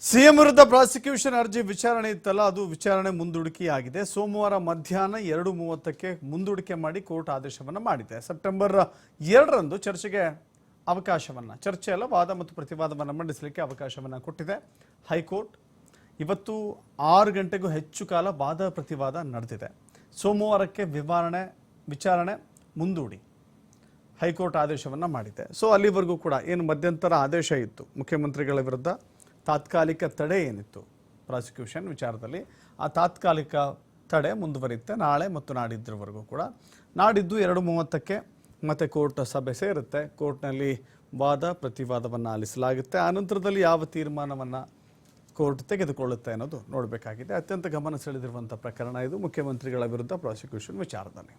CM ವಿರುದ್ಧ prosecution ಅರ್ಜಿ ವಿಚಾರಣೆ ಇತ್ತಲ್ಲ, ಅದು ವಿಚಾರಣೆ ಮುಂದೂಡಿಕೆಯಾಗಿದೆ. ಸೋಮವಾರ ಮಧ್ಯಾಹ್ನ ಎರಡು ಮೂವತ್ತಕ್ಕೆ ಮುಂದೂಡಿಕೆ ಮಾಡಿ ಕೋರ್ಟ್ ಆದೇಶವನ್ನು ಮಾಡಿದೆ. ಸೆಪ್ಟೆಂಬರ್ ಎರಡರಂದು ಚರ್ಚೆಗೆ ಅವಕಾಶವನ್ನು, ಚರ್ಚೆ ಅಲ್ಲ, ವಾದ ಮತ್ತು ಪ್ರತಿವಾದವನ್ನು ಮಂಡಿಸಲಿಕ್ಕೆ ಅವಕಾಶವನ್ನು ಕೊಟ್ಟಿದೆ ಹೈಕೋರ್ಟ್. ಇವತ್ತು ಆರು ಗಂಟೆಗೂ ಹೆಚ್ಚು ಕಾಲ ವಾದ ಪ್ರತಿವಾದ ನಡೆದಿದೆ. ಸೋಮವಾರಕ್ಕೆ ವಿವರಣೆ, ವಿಚಾರಣೆ ಮುಂದೂಡಿ ಹೈಕೋರ್ಟ್ ಆದೇಶವನ್ನು ಮಾಡಿದೆ. ಸೊ, ಅಲ್ಲಿವರೆಗೂ ಕೂಡ ಏನು ಮಧ್ಯಂತರ ಆದೇಶ ಇತ್ತು ಮುಖ್ಯಮಂತ್ರಿಗಳ ವಿರುದ್ಧ? ತಾತ್ಕಾಲಿಕ ತಡೆ ಏನಿತ್ತು? ಪ್ರಾಸಿಕ್ಯೂಷನ್ ವಿಚಾರದಲ್ಲಿ ಆ ತಾತ್ಕಾಲಿಕ ತಡೆ ಮುಂದುವರಿಯುತ್ತೆ. ನಾಳೆ ಮತ್ತು ನಾಡಿದ್ದರವರೆಗೂ ಕೂಡ. ನಾಡಿದ್ದು ಎರಡು ಮೂವತ್ತಕ್ಕೆ ಮತ್ತೆ ಕೋರ್ಟ್ ಸಭೆ ಸೇರುತ್ತೆ. ಕೋರ್ಟ್ನಲ್ಲಿ ವಾದ, ಪ್ರತಿವಾದವನ್ನು ಆಲಿಸಲಾಗುತ್ತೆ. ಆನಂತರದಲ್ಲಿ ಯಾವ ತೀರ್ಮಾನವನ್ನು ಕೋರ್ಟ್ ತೆಗೆದುಕೊಳ್ಳುತ್ತೆ ಅನ್ನೋದು ನೋಡಬೇಕಾಗಿದೆ. ಅತ್ಯಂತ ಗಮನ ಸೆಳೆದಿರುವಂಥ ಪ್ರಕರಣ ಇದು. ಮುಖ್ಯಮಂತ್ರಿಗಳ ವಿರುದ್ಧ ಪ್ರಾಸಿಕ್ಯೂಷನ್ ವಿಚಾರದಲ್ಲಿ.